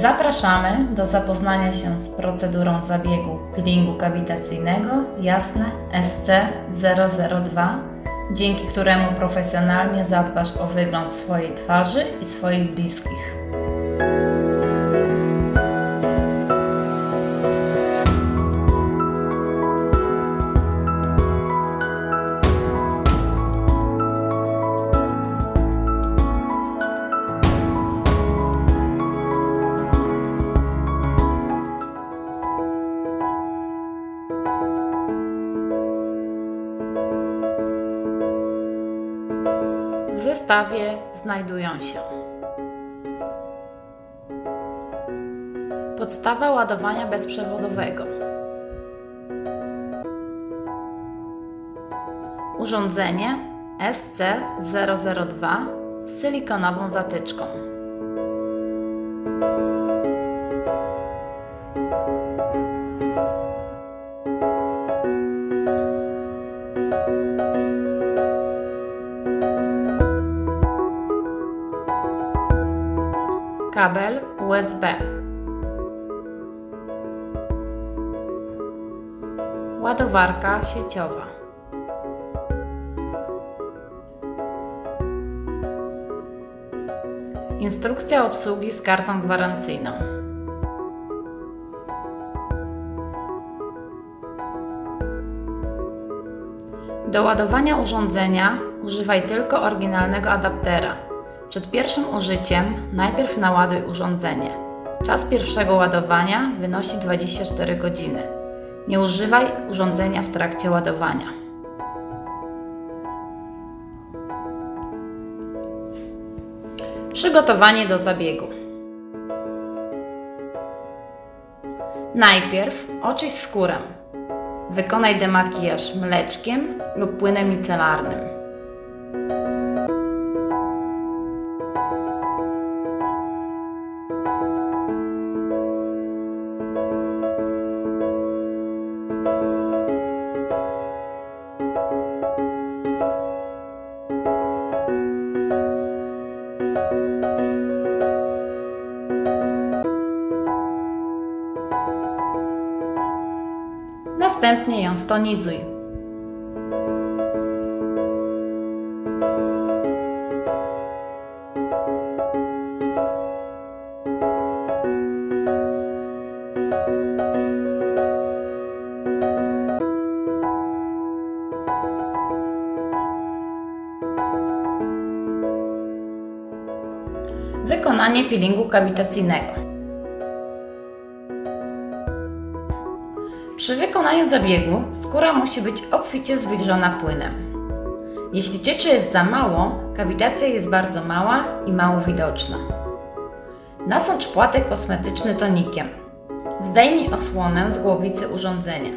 Zapraszamy do zapoznania się z procedurą zabiegu peelingu kawitacyjnego Jasne SC002, dzięki któremu profesjonalnie zadbasz o wygląd swojej twarzy i swoich bliskich. Znajdują się podstawa ładowania bezprzewodowego, urządzenie SC002 z silikonową zatyczką. Kabel USB. Ładowarka sieciowa. Instrukcja obsługi z kartą gwarancyjną. Do ładowania urządzenia używaj tylko oryginalnego adaptera. Przed pierwszym użyciem najpierw naładuj urządzenie. Czas pierwszego ładowania wynosi 24 godziny. Nie używaj urządzenia w trakcie ładowania. Przygotowanie do zabiegu. Najpierw oczyść skórę. Wykonaj demakijaż mleczkiem lub płynem micelarnym. Następnie ją stonizuj. Wykonanie peelingu kawitacyjnego. Przy wykonaniu zabiegu skóra musi być obficie zwilżona płynem. Jeśli cieczy jest za mało, kawitacja jest bardzo mała i mało widoczna. Nasącz płatek kosmetyczny tonikiem. Zdejmij osłonę z głowicy urządzenia.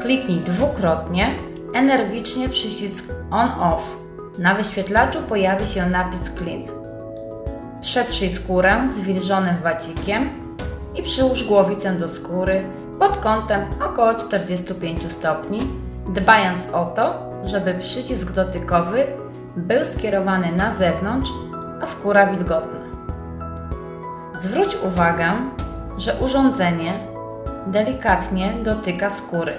Kliknij dwukrotnie, energicznie przycisk On-Off. Na wyświetlaczu pojawi się napis Clean. Przetrzyj skórę zwilżonym wacikiem i przyłóż głowicę do skóry pod kątem około 45 stopni, dbając o to, żeby przycisk dotykowy był skierowany na zewnątrz, a skóra wilgotna. Zwróć uwagę, że urządzenie delikatnie dotyka skóry.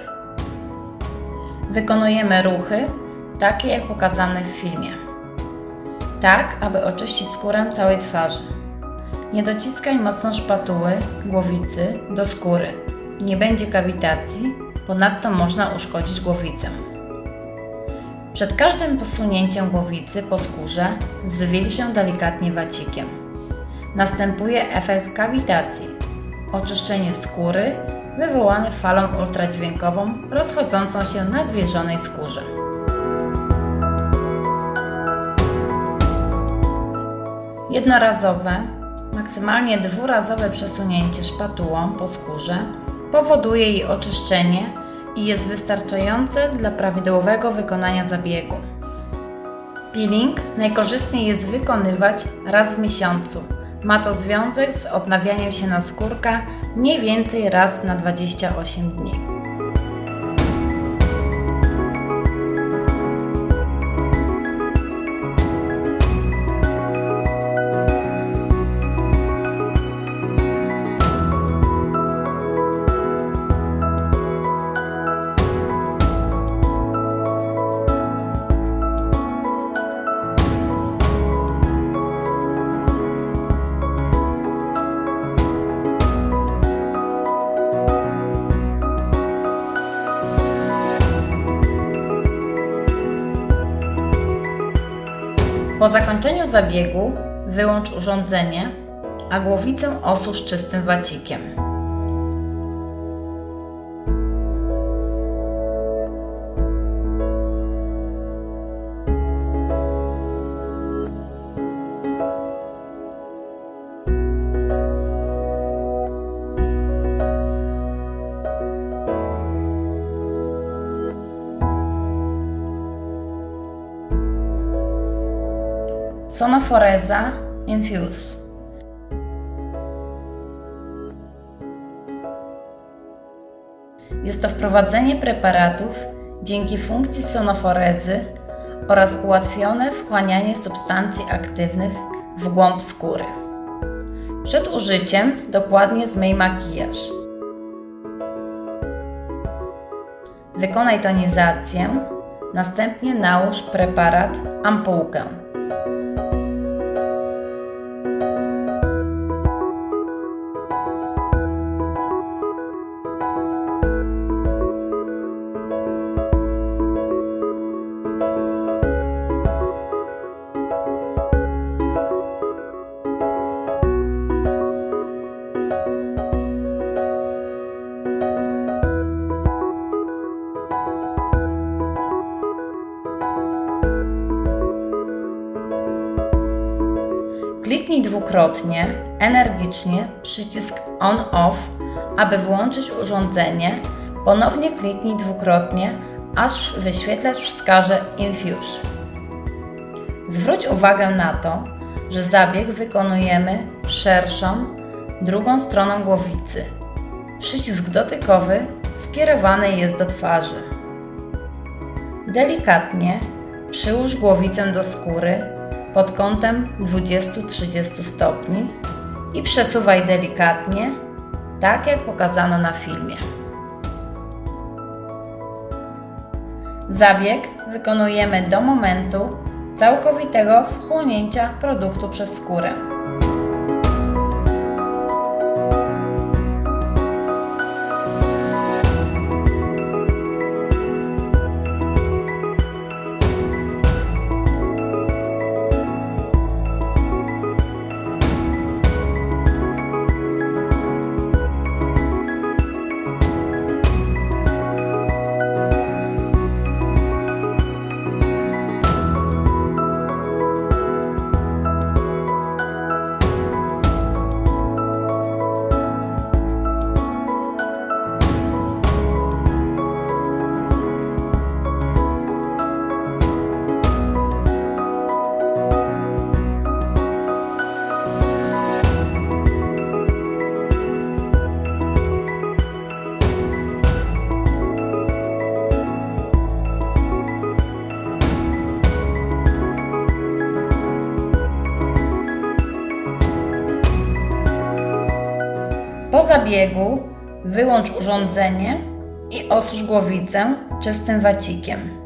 Wykonujemy ruchy takie jak pokazane w filmie. Tak, aby oczyścić skórę całej twarzy. Nie dociskaj mocno szpatuły, głowicy do skóry. Nie będzie kawitacji, ponadto można uszkodzić głowicę. Przed każdym posunięciem głowicy po skórze zwilż się delikatnie wacikiem. Następuje efekt kawitacji, oczyszczenie skóry wywołane falą ultradźwiękową rozchodzącą się na zwilżonej skórze. Jednorazowe, maksymalnie dwurazowe przesunięcie szpatułą po skórze powoduje jej oczyszczenie i jest wystarczające dla prawidłowego wykonania zabiegu. Peeling najkorzystniej jest wykonywać raz w miesiącu. Ma to związek z odnawianiem się naskórka mniej więcej raz na 28 dni. Zakończeniu zabiegu wyłącz urządzenie, a głowicę osusz czystym wacikiem. Sonoforeza Infuse. Jest to wprowadzenie preparatów dzięki funkcji sonoforezy oraz ułatwione wchłanianie substancji aktywnych w głąb skóry. Przed użyciem dokładnie zmyj makijaż. Wykonaj tonizację, następnie nałóż preparat ampułkę. Kliknij dwukrotnie, energicznie przycisk On-Off, aby włączyć urządzenie. Ponownie kliknij dwukrotnie, aż wyświetlacz wskaże Infuse. Zwróć uwagę na to, że zabieg wykonujemy szerszą, drugą stroną głowicy. Przycisk dotykowy skierowany jest do twarzy. Delikatnie przyłóż głowicę do skóry pod kątem 20-30 stopni i przesuwaj delikatnie, tak jak pokazano na filmie. Zabieg wykonujemy do momentu całkowitego wchłonięcia produktu przez skórę. Zabiegu wyłącz urządzenie i osusz głowicę czystym wacikiem.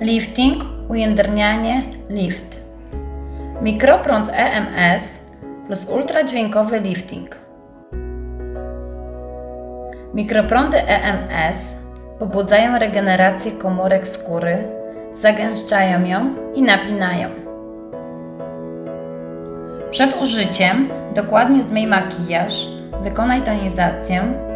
Lifting, ujędrnianie, lift. Mikroprąd EMS plus ultradźwiękowy lifting. Mikroprądy EMS pobudzają regenerację komórek skóry, zagęszczają ją i napinają. Przed użyciem dokładnie zmyj makijaż, wykonaj tonizację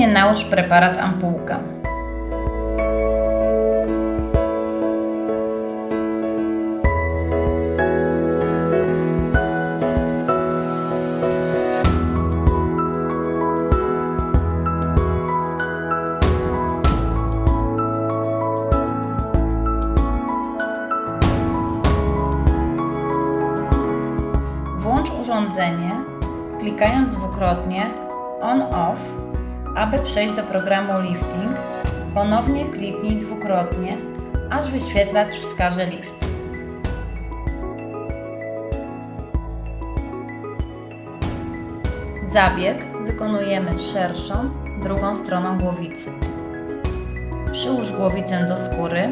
następnie nałóż preparat. Włącz urządzenie, klikając dwukrotnie on-off aby przejść do programu Lifting, ponownie kliknij dwukrotnie, aż wyświetlacz wskaże lift. Zabieg wykonujemy szerszą, drugą stroną głowicy. Przyłóż głowicę do skóry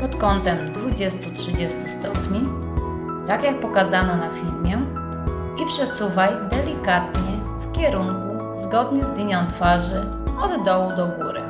pod kątem 20-30 stopni, tak jak pokazano na filmie, i przesuwaj delikatnie w kierunku zgodnie z linią twarzy od dołu do góry.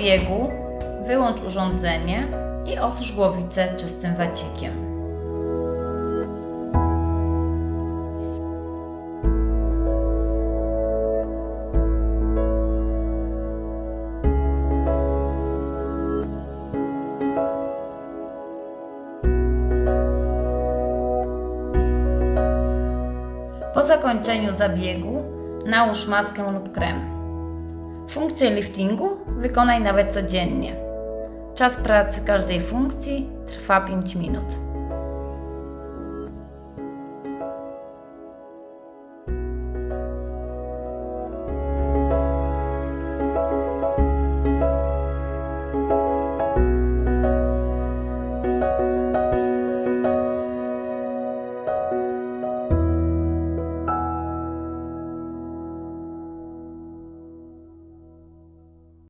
Po zabiegu wyłącz urządzenie i osusz głowicę czystym wacikiem. Po zakończeniu zabiegu nałóż maskę lub krem. Funkcję liftingu wykonaj nawet codziennie. Czas pracy każdej funkcji trwa 5 minut.